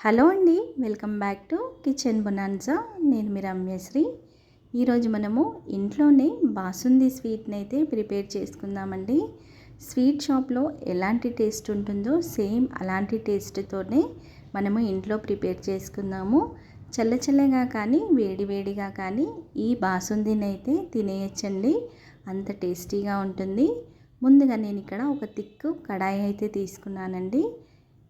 Hello అండి welcome back to kitchen bonanza. నేను మీ రమ్యశ్రీ. ఈరోజు మనము ఇంట్లోనే బాసుంది స్వీట్ని అయితే ప్రిపేర్ చేసుకుందామండి. స్వీట్ షాప్లో ఎలాంటి టేస్ట్ ఉంటుందో సేమ్ అలాంటి టేస్ట్తోనే మనము ఇంట్లో ప్రిపేర్ చేసుకుందాము. చల్ల చల్లగా కానీ వేడివేడిగా కానీ ఈ బాసుందిని అయితే తినేయచ్చండి. అంత టేస్టీగా ఉంటుంది. ముందుగా నేను ఇక్కడ ఒక తిక్కు కడాయి అయితే తీసుకున్నానండి.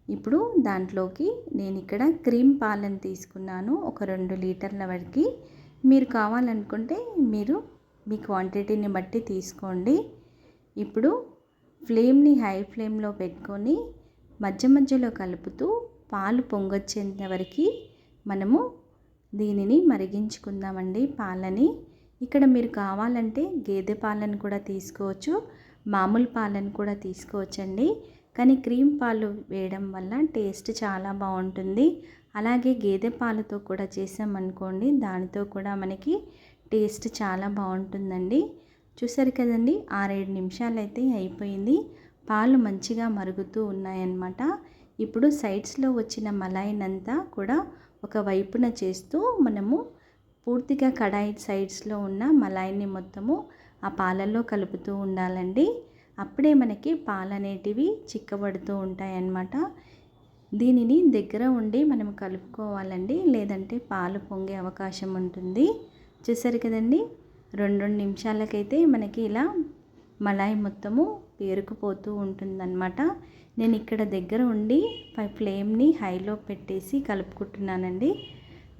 ఇప్పుడు దాంట్లోకి నేను ఇక్కడ క్రీమ్ పాలను తీసుకున్నాను ఒక రెండు లీటర్ల వరకు. మీరు కావాలనుకుంటే మీరు మీ క్వాంటిటీని బట్టి తీసుకోండి. ఇప్పుడు ఫ్లేమ్ని హై ఫ్లేమ్లో పెట్టుకొని మధ్య మధ్యలో కలుపుతూ పాలు పొంగొచ్చేంత వరకు మనము దీనిని మరిగించుకుందామండి పాలని. ఇక్కడ మీరు కావాలంటే గేదె పాలను కూడా తీసుకోవచ్చు మామూలు పాలను కూడా తీసుకోవచ్చండి. కానీ క్రీమ్ పాలు వేయడం వల్ల టేస్ట్ చాలా బాగుంటుంది. అలాగే గేదె పాలతో కూడా చేసామనుకోండి దానితో కూడా మనకి టేస్ట్ చాలా బాగుంటుందండి. చూసారు కదండి ఆరేడు నిమిషాలు అయితే అయిపోయింది. పాలు మంచిగా మరుగుతూ ఉన్నాయన్నమాట. ఇప్పుడు సైడ్స్లో వచ్చిన మలాయినంతా కూడా ఒక వైపున చేస్తూ మనము పూర్తిగా కడాయి సైడ్స్లో ఉన్న మలాయిని మొత్తము ఆ పాలల్లో కలుపుతూ ఉండాలండి. అప్పుడే మనకి పాలు అనేటివి చిక్కబడుతూ ఉంటాయన్నమాట. దీనిని దగ్గర ఉండి మనం కలుపుకోవాలండి. లేదంటే పాలు పొంగే అవకాశం ఉంటుంది. చూసారు కదండి? రెండు రెండు నిమిషాలకైతే మనకి ఇలా మలాయి మొత్తము పేరుకుపోతూ ఉంటుందన్నమాట. నేను ఇక్కడ దగ్గర ఉండి ఫ్లేమ్ని హైలో పెట్టేసి కలుపుకుంటున్నానండి.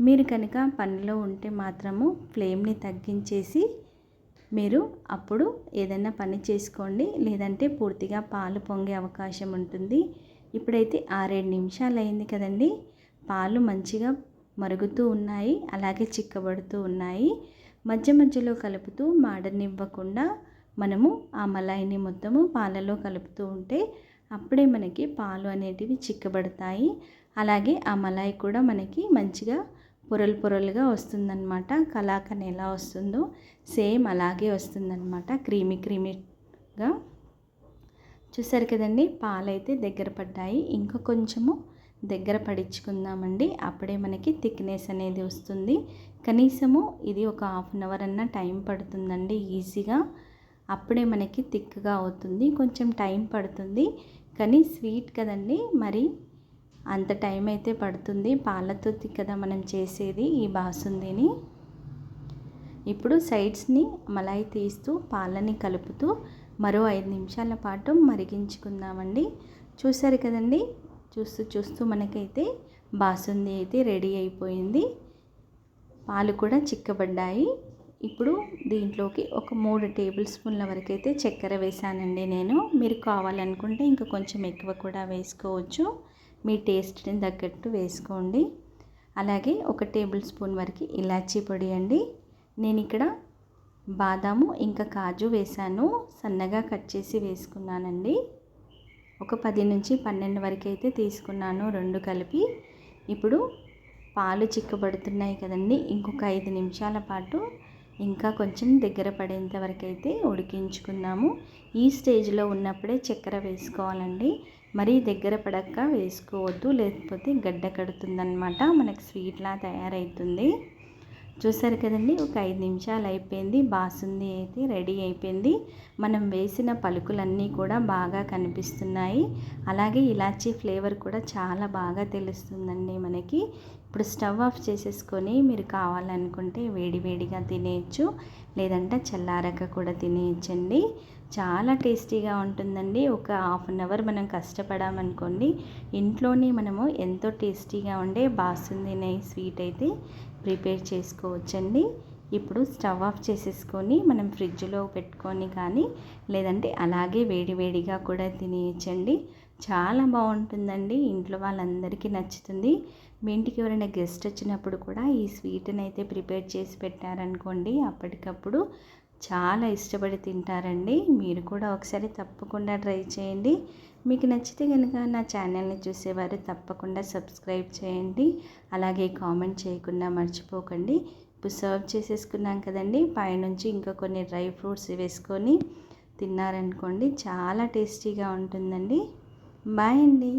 మీరు కనుక పనిలో ఉంటే మాత్రము ఫ్లేమ్ని తగ్గించేసి మీరు అప్పుడు ఏదైనా పని చేసుకోండి లేదంటే పూర్తిగా పాలు పొంగే అవకాశం ఉంటుంది. ఇప్పుడైతే ఆరేడు నిమిషాలు అయింది కదండి. పాలు మంచిగా మరుగుతూ ఉన్నాయి అలాగే చిక్కబడుతూ ఉన్నాయి. మధ్య మధ్యలో కలుపుతూ మాడనివ్వకుండా మనము ఆ మలాయిని మొత్తము పాలలో కలుపుతూ ఉంటే అప్పుడే మనకి పాలు అనేటివి చిక్కబడతాయి. అలాగే ఆ మలాయి కూడా మనకి మంచిగా పొరలు పొరలుగా వస్తుందన్నమాట. కలాకన్ ఎలా వస్తుందో సేమ్ అలాగే వస్తుందన్నమాట. క్రీమీ క్రీమీగా. చూసారు కదండి పాలైతే దగ్గర పడ్డాయి. ఇంకా కొంచెము దగ్గర పడించుకుందామండి. అప్పుడే మనకి థిక్నెస్ అనేది వస్తుంది. కనీసము ఇది ఒక హాఫ్ అన్ అవర్ అన్న టైం పడుతుందండి ఈజీగా. అప్పుడే మనకి థిక్గా అవుతుంది. కొంచెం టైం పడుతుంది. కానీ స్వీట్ కదండి మరి అంత టైం అయితే పడుతుంది. పాలతో కదా మనం చేసేది ఈ బాసుందిని. ఇప్పుడు సైడ్స్ని మలాయి తీస్తూ పాలని కలుపుతూ మరో ఐదు నిమిషాల పాటు మరిగించుకుందామండి. చూసారు కదండి? చూస్తూ చూస్తూ మనకైతే బాసుంది అయితే రెడీ అయిపోయింది. పాలు కూడా చిక్కబడ్డాయి. ఇప్పుడు దీంట్లోకి ఒక మూడు టేబుల్ స్పూన్ల వరకు అయితే చక్కెర వేసానండి నేను. మీరు కావాలనుకుంటే ఇంకా కొంచెం ఎక్కువ కూడా వేసుకోవచ్చు. మీ టేస్ట్ని తగ్గట్టు వేసుకోండి. అలాగే ఒక టేబుల్ స్పూన్ వరకు ఇలాచీ పొడి అండి. నేను ఇక్కడ బాదాము ఇంకా కాజు వేసాను సన్నగా కట్ చేసి వేసుకున్నానండి. ఒక పది నుంచి పన్నెండు వరకు అయితే తీసుకున్నాను రెండు కలిపి. ఇప్పుడు పాలు చిక్కబడుతున్నాయి కదండి ఇంకొక ఐదు నిమిషాల పాటు ఇంకా కొంచెం దగ్గర పడేంత వరకు అయితే ఉడికించుకున్నాము. ఈ స్టేజ్లో ఉన్నప్పుడే చక్కెర వేసుకోవాలండి. మరీ దగ్గర పడక వేసుకోవద్దు లేకపోతే గడ్డ కడుతుందనమాట మనకు స్వీట్లా తయారవుతుంది చూసారు కదండి ఒక ఐదు నిమిషాలు అయిపోయింది. బాసుంది అయితే రెడీ అయిపోయింది. మనం వేసిన పలుకులన్నీ కూడా బాగా కనిపిస్తున్నాయి. అలాగే ఇలాచీ ఫ్లేవర్ కూడా చాలా బాగా తెలుస్తుందండి మనకి. ఇప్పుడు స్టవ్ ఆఫ్ చేసేసుకొని మీరు కావాలనుకుంటే వేడివేడిగా తినేయచ్చు. లేదంటే చల్లారక కూడా తినేయచ్చండి. చాలా టేస్టీగా ఉంటుందండి. ఒక హాఫ్ అన్ అవర్ మనం కష్టపడామనుకోండి ఇంట్లోనే మనము ఎంతో టేస్టీగా ఉండే బాసుంది స్వీట్ అయితే ప్రిపేర్ చేసుకోవచ్చండి. ఇప్పుడు స్టవ్ ఆఫ్ చేసేసుకొని మనం ఫ్రిడ్జ్లో పెట్టుకొని కానీ లేదంటే అలాగే వేడివేడిగా కూడా తినేయచ్చండి. చాలా బాగుంటుందండి. ఇంట్లో వాళ్ళందరికీ నచ్చుతుంది. మీ ఇంటికి ఎవరైనా గెస్ట్ వచ్చినప్పుడు కూడా ఈ స్వీట్ని అయితే ప్రిపేర్ చేసి పెట్టారనుకోండి అప్పటికప్పుడు చాలా ఇష్టపడి తింటారండి. మీరు కూడా ఒకసారి తప్పకుండా ట్రై చేయండి. మీకు నచ్చితే కనుక నా ఛానల్ని చూసేవారు తప్పకుండా సబ్స్క్రైబ్ చేయండి. అలాగే కామెంట్ చేయకుండా మర్చిపోకండి. ఇప్పుడు సర్వ్ చేసేసుకున్నాం కదండి. పైనుంచి ఇంకా కొన్ని డ్రై ఫ్రూట్స్ వేసుకొని తిన్నారనుకోండి చాలా టేస్టీగా ఉంటుందండి. బాయ్ అండి.